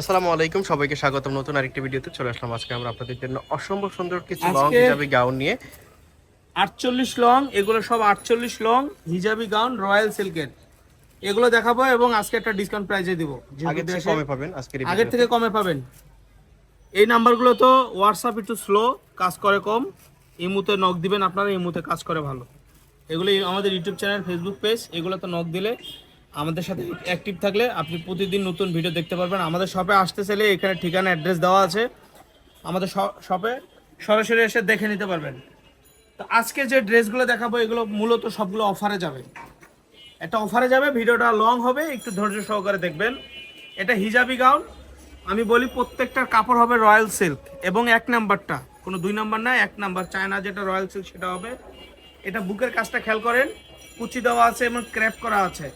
আসসালামু আলাইকুম সবাইকে স্বাগতম। নতুন আরেকটি ভিডিওতে চলে আসলাম। আজকে আমরা আপনাদের জন্য অসম্ভব সুন্দর কিছু লং হিজাবি গাউন নিয়ে। আটচল্লিশ লং এগুলো সব আটচল্লিশ লং হিজাবি গাউন রয়্যাল সিল্কের। এগুলো দেখাবো এবং আজকে একটা ডিসকাউন্ট প্রাইজে দিব। আগে থেকে কমে পাবেন আজকের এই আগের থেকে কমে পাবেন। এই নাম্বারগুলো তো হোয়াটসঅ্যাপ একটু স্লো কাজ করে কম। ইমুতে নক দিবেন আপনারা ইমুতে কাজ করে ভালো। এগুলো আমাদের ইউটিউব চ্যানেল ফেসবুক পেজ এগুলো তো নক দিলে আমাদের সাথে অ্যাক্টিভ থাকলে আপনি প্রতিদিন নতুন ভিডিও দেখতে পারবেন। আমাদের শপে আসতে চাইলে এখানে ঠিকানা অ্যাড্রেস দেওয়া আছে। আমাদের শপে সরাসরি এসে দেখে নিতে পারবেন। তো আজকে যে ড্রেসগুলো দেখাবো, এগুলো মূলত সবগুলো অফারে যাবে। একটা অফারে যাবে, ভিডিওটা লং হবে, একটু ধৈর্য সহকারে দেখবেন। এটা হিজাবি গাউন আমি বলি প্রত্যেকটার কাপড় হবে রয়্যাল সিল্ক এবং এক নাম্বারটা। কোনো দুই নাম্বার না, এক নাম্বার। চায়না যেটা রয়্যাল সিল্ক সেটা হবে। এটা বুকের কাজটা খেয়াল করেন। কুচি দেওয়া আছে এবং ক্র্যাপ করা আছে।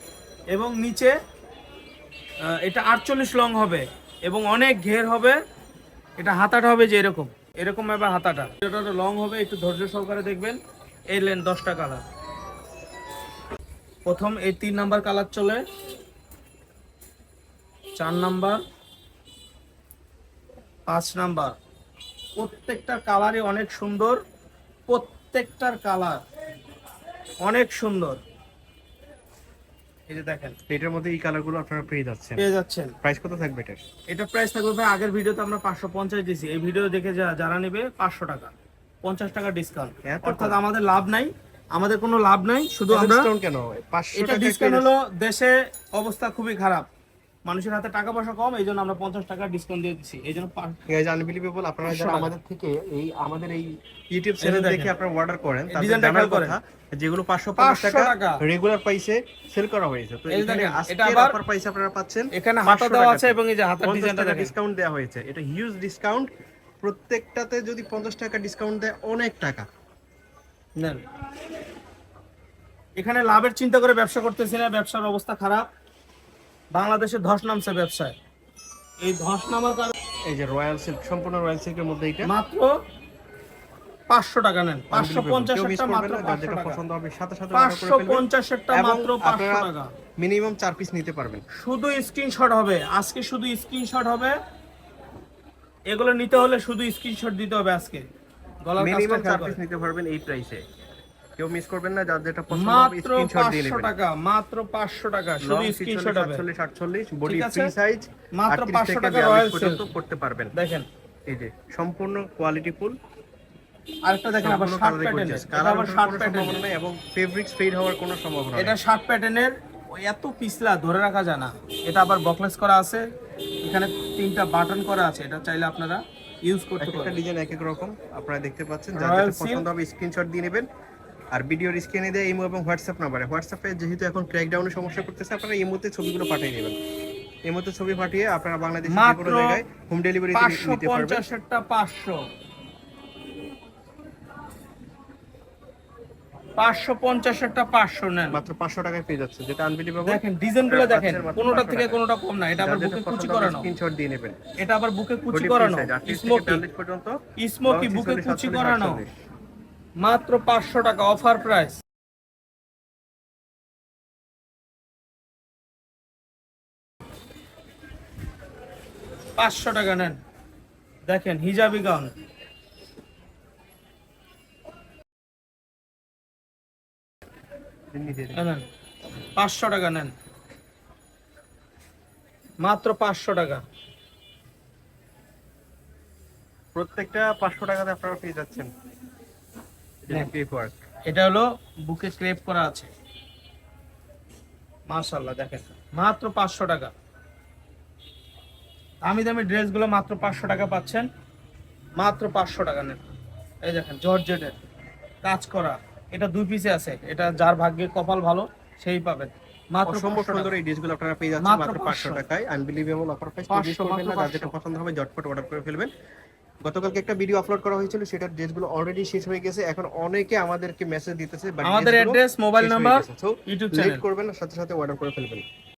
এবং নিচে এটা আটচল্লিশ লং হবে এবং অনেক ঘের হবে। এটা হাতাটা হবে যে এরকম। এরকম হবে হাতাটা। এটা লং হবে, একটু ধৈর্য সহকারে দেখবেন। এই লেন দশটা কালার। প্রথম এই তিন নাম্বার কালার চলে। চার নাম্বার। পাঁচ নাম্বার। প্রত্যেকটা কালারই অনেক সুন্দর। প্রত্যেকটার কালার অনেক সুন্দর। এই যে দেখেন এটার মধ্যে এই কালারগুলো আপনারা পেয়ে যাচ্ছেন। পেয়ে যাচ্ছেন। প্রাইস কত থাকবে এটার? এটা প্রাইস থাকবে ভাই আগের ভিডিওতে আমরা পাঁচশো পঞ্চাশ দিয়েছি। এই ভিডিও দেখে যারা নেবে পাঁচশো টাকা। পঞ্চাশ টাকা ডিসকাউন্ট অর্থাৎ আমাদের লাভ নাই। আমাদের কোনো লাভ নাই শুধু আমরা ডিসকাউন্ট কেন? 500 টাকা ডিসকাউন্ট হলো দেশে অবস্থা খুবই খারাপ। মানুষের হাতে টাকা পয়সা কম এই জন্য আমরা পঞ্চাশ টাকা ডিসকাউন্ট দিয়ে দিচ্ছি। এই জন্য আনবিলিভেবল আপনারা যারা আমাদের থেকে এই আমাদের এই ইউটিউব চ্যানেল দেখে আপনারা অর্ডার করেন ডিজাইনটা খেয়াল যেগুলো 550 500 টাকা। রেগুলার প্রাইসে সেল করা হয়েছে। তো এখানে এটা আবার- অফার প্রাইসে আপনারা পাচ্ছেন এখানে হাতা দেওয়া আছে এবং এই যে হাতার ডিজাইনটা ডিসকাউন্ট দেওয়া হয়েছে। এটা হিউজ ডিসকাউন্ট প্রত্যেকটাতে যদি 50 টাকা ডিসকাউন্ট দেয় অনেক টাকা। নেন। এখানে লাভের চিন্তা করে ব্যবসা করতেছি না ব্যবসার অবস্থা খারাপ। বাংলাদেশে ধস নামছে ব্যবসায়। এই ধস নামার কারণে এই যে রয়্যাল সিল্ক সম্পূর্ণ রয়্যাল সিল্কের মধ্যে এটা মাত্র পাঁচশো টাকা নেন। পাঁচশো পঞ্চাশ কেউ miss একটা করবেন মাত্র না, যার পাঁচশো যেটা টাকা। পছন্দ হবে সাথে সাথে পাঁচশো পঞ্চাশ মাত্র পাঁচশো টাকা। মিনিমাম চার পিস নিতে পারবেন। শুধু স্ক্রিনশট হবে। আজকে শুধু স্ক্রিনশট হবে। এগুলো নিতে হলে শুধু স্ক্রিনশট দিতে হবে আজকে। মিনিমাম চার পিস নিতে পারবেন এই প্রাইসে কেউ মিস করবেন না যার যেটা পছন্দ মাত্র স্ক্রিনশট দিয়ে পাঁচশো নেবেন। টাকা মাত্র পাঁচশো টাকা শুধু স্ক্রিনশট হবে। 48 48 বডি ফ্রি সাইজ মাত্র 500 টাকা 42 Royal পর্যন্ত করতে পারবেন। দেখেন। এই যে সম্পূর্ণ কোয়ালিটি ফুল আরেকটা দেখেন আবার শার্ট প্যাটার্নের এটা আবার শার্ট প্যাটার্নের নাই এবং ফেব্রিক্স ফেড হওয়ার কোনো সম্ভাবনা এটা শার্ট প্যাটার্নের এত পিছলা ধরে রাখা যায় না। এটা আবার বকলেস করা আছে। এখানে তিনটা বাটন করা আছে এটা চাইলে আপনারা ইউজ করতে একটা ডিজাইন এক এক রকম। আপনারা দেখতে পাচ্ছেন পছন্দ হবে স্ক্রিনশট দিয়ে নেবেন। আর ভিডিওর স্ক্রিনে দেয় ইমো এবং হোয়াটসঅ্যাপ নাম্বারে। হোয়াটসঅ্যাপে যেহেতু এখন ক্র্যাকডাউনের সমস্যা করতেছে আপনারা ইমোতে ছবিগুলো পাঠিয়ে নেবেন। ইমোতে ছবি পাঠিয়ে আপনারা বাংলাদেশের যে কোনো জায়গায় হোম ডেলিভারি পাঁচশো নিতে পারবেন। পঞ্চাশেরটা পাঁচশো। পাঁচশো পঞ্চাশেরটা পাঁচশো নেন। মাত্র পাঁচশো টাকায় পেয়ে যাচ্ছে যেটা আনবিলিভেবল দেখেন ডিজাইনগুলো দেখেন কোনোটা 500 থেকে। কোনোটা কম না এটা আবার বুকে কুচি করানো। স্ক্রিনশট দিয়ে নেবেন। এটা আবার বুকে কুচি করানো। free size, 38 থেকে স্মোকি পর্যন্ত। স্মোকি বুকে কুচি করানো। 48 মাত্র পাঁচশো টাকা অফার প্রাইস। পাঁচশো টাকা নেন। দেখেন, হিজাবি গাউন। পাঁচশো টাকা নেন। মাত্র পাঁচশো টাকা। প্রত্যেকটা পাঁচশো টাকাতে আপনারা পেয়ে যাচ্ছেন। এটা হলো বুকে ক্রেপ করা আছে। মাশাল্লাহ দেখেন। মাত্র পাঁচশো টাকা। দামি দামি ড্রেসগুলো মাত্র পাঁচশো টাকা পাচ্ছেন। মাত্র পাঁচশো টাকা নেন। এই দেখেন জর্জেটের কাজ করা। এটা দুই পিসে আছে। এটা যার ভাগ্যে কপাল ভালো সেই পাবেন। মাত্র অসম্ভব 500 সুন্দর এই ড্রেসগুলো আপনারা পেয়ে যাচ্ছেন। মাত্র পাঁচশো 500 টাকায়। আনবিলিভেবল অফার প্রাইস 500, মিস করবেন না মাত্র যার যেটা পছন্দ হবে ঝটপট অর্ডার করে ফেলবেন। গতকালকে একটা ভিডিও আপলোড করা হয়েছিল সেটার ড্রেসগুলো অলরেডি শেষ হয়ে গেছে। এখন অনেকে আমাদেরকে মেসেজ দিতেছে আমাদের address mobile number YouTube channel করবেন সাথে সাথে অর্ডার করে ফেলবেন।